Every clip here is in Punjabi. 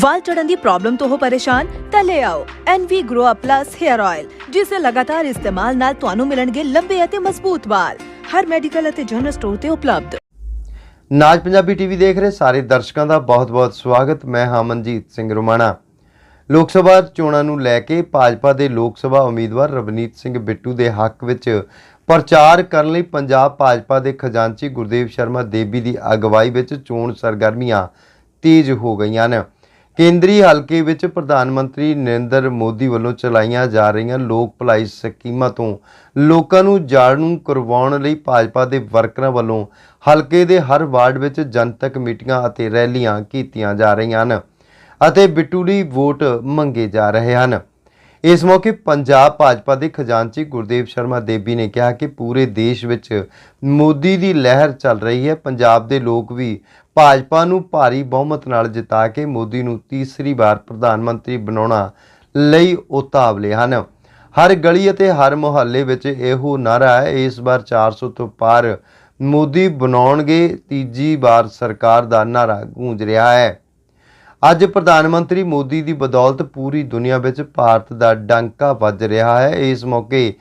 ਵਾਲ ਚੜਨ ਦੀ ਪ੍ਰੋਬਲਮ ਤੋਂ ਹੋ ਪਰੇਸ਼ਾਨ, ਤਾਂ ਲੈ ਆਓ NV Grow Up Plus Hair Oil ਜਿਸ ਦੇ ਲਗਾਤਾਰ ਇਸਤੇਮਾਲ ਨਾਲ ਤੁਹਾਨੂੰ ਮਿਲਣਗੇ ਲੰਬੇ ਅਤੇ ਮਜ਼ਬੂਤ ਵਾਲ। ਹਰ ਮੈਡੀਕਲ ਅਤੇ ਜਨਰਲ ਸਟੋਰ ਤੇ ਉਪਲਬਧ। ਨਾਜ ਪੰਜਾਬੀ ਟੀਵੀ ਦੇਖ ਰਹੇ ਸਾਰੇ ਦਰਸ਼ਕਾਂ ਦਾ ਬਹੁਤ-ਬਹੁਤ ਸਵਾਗਤ। ਮੈਂ ਹਾਂ ਸਿੰਘ ਰੁਮਾਣਾ। ਲੋਕ ਸਭਾ ਚੋਣਾਂ ਨੂੰ ਲੈ ਕੇ ਭਾਜਪਾ ਦੇ ਲੋਕ ਸਭਾ ਉਮੀਦਵਾਰ ਰਵਨੀਤ ਸਿੰਘ ਬਿੱਟੂ ਦੇ ਹੱਕ ਵਿੱਚ ਪ੍ਰਚਾਰ ਕਰਨ ਲਈ ਪੰਜਾਬ ਭਾਜਪਾ ਦੇ ਖਜ਼ਾਨਚੀ ਗੁਰਦੇਵ ਸ਼ਰਮਾ ਦੇਬੀ ਦੀ ਅਗਵਾਈ ਵਿੱਚ ਚੋਣ ਸਰਗਰਮੀਆਂ ਤੇਜ਼ ਹੋ ਗਈਆਂ ਨੇ। ਕੇਂਦਰੀ ਹਲਕੇ ਵਿੱਚ ਪ੍ਰਧਾਨ ਮੰਤਰੀ ਨਰਿੰਦਰ ਮੋਦੀ ਵੱਲੋਂ ਚਲਾਈਆਂ ਜਾ ਰਹੀਆਂ ਲੋਕ ਭਲਾਈ ਸਕੀਮਾਂ ਤੋਂ ਲੋਕਾਂ ਨੂੰ ਜਾਣੂ ਕਰਵਾਉਣ ਲਈ ਭਾਜਪਾ ਦੇ ਵਰਕਰਾਂ ਵੱਲੋਂ ਹਲਕੇ ਦੇ ਹਰ ਵਾਰਡ ਵਿੱਚ ਜਨਤਕ ਮੀਟਿੰਗਾਂ ਅਤੇ ਰੈਲੀਆਂ ਕੀਤੀਆਂ ਜਾ ਰਹੀਆਂ ਹਨ ਅਤੇ ਬਿੱਟੂ ਵੋਟ ਮੰਗੇ ਜਾ ਰਹੇ ਹਨ। ਇਸ ਮੌਕੇ ਪੰਜਾਬ ਭਾਜਪਾ ਦੇ ਖਜ਼ਾਨਚੀ ਗੁਰਦੇਵ ਸ਼ਰਮਾ ਦੇਵੀ ਨੇ ਕਿਹਾ ਕਿ ਪੂਰੇ ਦੇਸ਼ ਵਿੱਚ ਮੋਦੀ ਦੀ ਲਹਿਰ ਚੱਲ ਰਹੀ ਹੈ। ਪੰਜਾਬ ਦੇ ਲੋਕ ਵੀ ਭਾਜਪਾ ਨੂੰ ਭਾਰੀ ਬਹੁਮਤ ਨਾਲ ਜਿਤਾ ਕੇ ਮੋਦੀ ਨੂੰ ਤੀਸਰੀ ਵਾਰ ਪ੍ਰਧਾਨ ਮੰਤਰੀ ਬਣਾਉਣਾ ਲਈ ਉਤਾਵਲੇ ਹਨ। ਹਰ ਗਲੀ ਅਤੇ ਹਰ ਮੁਹੱਲੇ ਵਿੱਚ ਇਹੋ ਨਾਰਾ ਹੈ, ਇਸ ਵਾਰ 400 ਤੋਂ ਪਾਰ ਮੋਦੀ ਬਣਾਉਣਗੇ, ਤੀਜੀ ਵਾਰ ਸਰਕਾਰ ਦਾ ਨਾਰਾ ਗੂੰਜ ਰਿਹਾ ਹੈ। ਅੱਜ ਪ੍ਰਧਾਨ ਮੰਤਰੀ ਮੋਦੀ ਦੀ ਬਦੌਲਤ ਪੂਰੀ ਦੁਨੀਆ ਵਿੱਚ ਭਾਰਤ ਦਾ ਡਾਂਕਾ ਵੱਜ ਰਿਹਾ ਹੈ। ਇਸ ਮੌਕੇ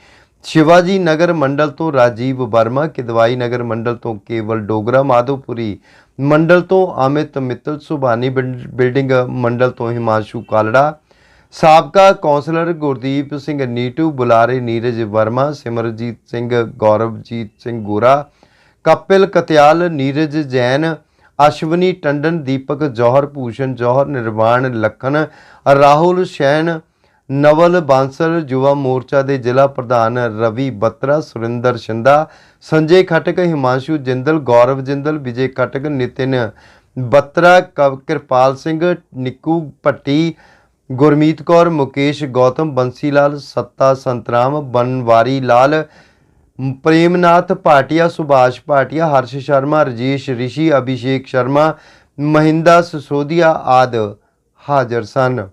ਸ਼ਿਵਾਜੀ ਨਗਰ ਮੰਡਲ ਤੋਂ ਰਾਜੀਵ ਵਰਮਾ, ਕਿਦਵਾਈ ਨਗਰ ਮੰਡਲ ਤੋਂ ਕੇਵਲ ਡੋਗਰਾ ਮਾਧੋਪੁਰੀ, ਮੰਡਲ ਤੋਂ ਅਮਿਤ ਮਿੱਤਲ ਸੁਭਾਨੀ ਬਿਲ- ਬਿਲਡਿੰਗ ਮੰਡਲ ਤੋਂ ਹਿਮਾਂਸ਼ੂ ਕਾਲੜਾ, ਸਾਬਕਾ ਕੌਂਸਲਰ ਗੁਰਦੀਪ ਸਿੰਘ ਨੀਟੂ, ਬੁਲਾਰੇ ਨੀਰਜ ਵਰਮਾ, ਸਿਮਰਜੀਤ ਸਿੰਘ, ਗੌਰਵਜੀਤ ਸਿੰਘ ਗੋਰਾ, ਕਪਿਲ ਕਤਿਆਲ, ਨੀਰਜ ਜੈਨ, ਅਸ਼ਵਨੀ ਟੰਡਨ, ਦੀਪਕ ਜੋਹਰ, ਭੂਸ਼ਣ ਜੋਹਰ, ਨਿਰਵਾਣ ਲਖਨ, ਰਾਹੁਲ ਸ਼ੈਨ ਨਵਲ ਬਾਂਸਲ ਯੁਵਾ ਮੋਰਚਾ ਦੇ ਜ਼ਿਲ੍ਹਾ ਪ੍ਰਧਾਨ ਰਵੀ ਬੱਤਰਾ, ਸੁਰਿੰਦਰ ਸ਼ਿੰਦਾ, ਸੰਜੇ ਖਟਕ, ਹਿਮਾਂਸ਼ੂ ਜਿੰਦਲ, ਗੌਰਵ ਜਿੰਦਲ, ਵਿਜੇ ਖਟਕ, ਨਿਤਿਨ ਬੱਤਰਾ, ਕਵ- ਕਿਰਪਾਲ ਸਿੰਘ, ਨਿੱਕੂ ਭੱਟੀ, ਗੁਰਮੀਤ ਕੌਰ, ਮੁਕੇਸ਼ ਗੌਤਮ, ਬੰਸੀ ਲਾਲ, ਸੱਤਾ ਸੰਤਰਾਮ, ਬਨਵਾਰੀ ਲਾਲ, ਪ੍ਰੇਮਨਾਥ ਭਾਟੀਆ, ਸੁਭਾਸ਼ ਭਾਟੀਆ, ਹਰਸ਼ ਸ਼ਰਮਾ, ਰਜੇਸ਼ ਰਿਸ਼ੀ, ਅਭਿਸ਼ੇਕ ਸ਼ਰਮਾ, ਮਹਿੰਦਾ ਸਸੋਦੀਆ ਆਦ ਹਾਜ਼ਰ ਸਨ।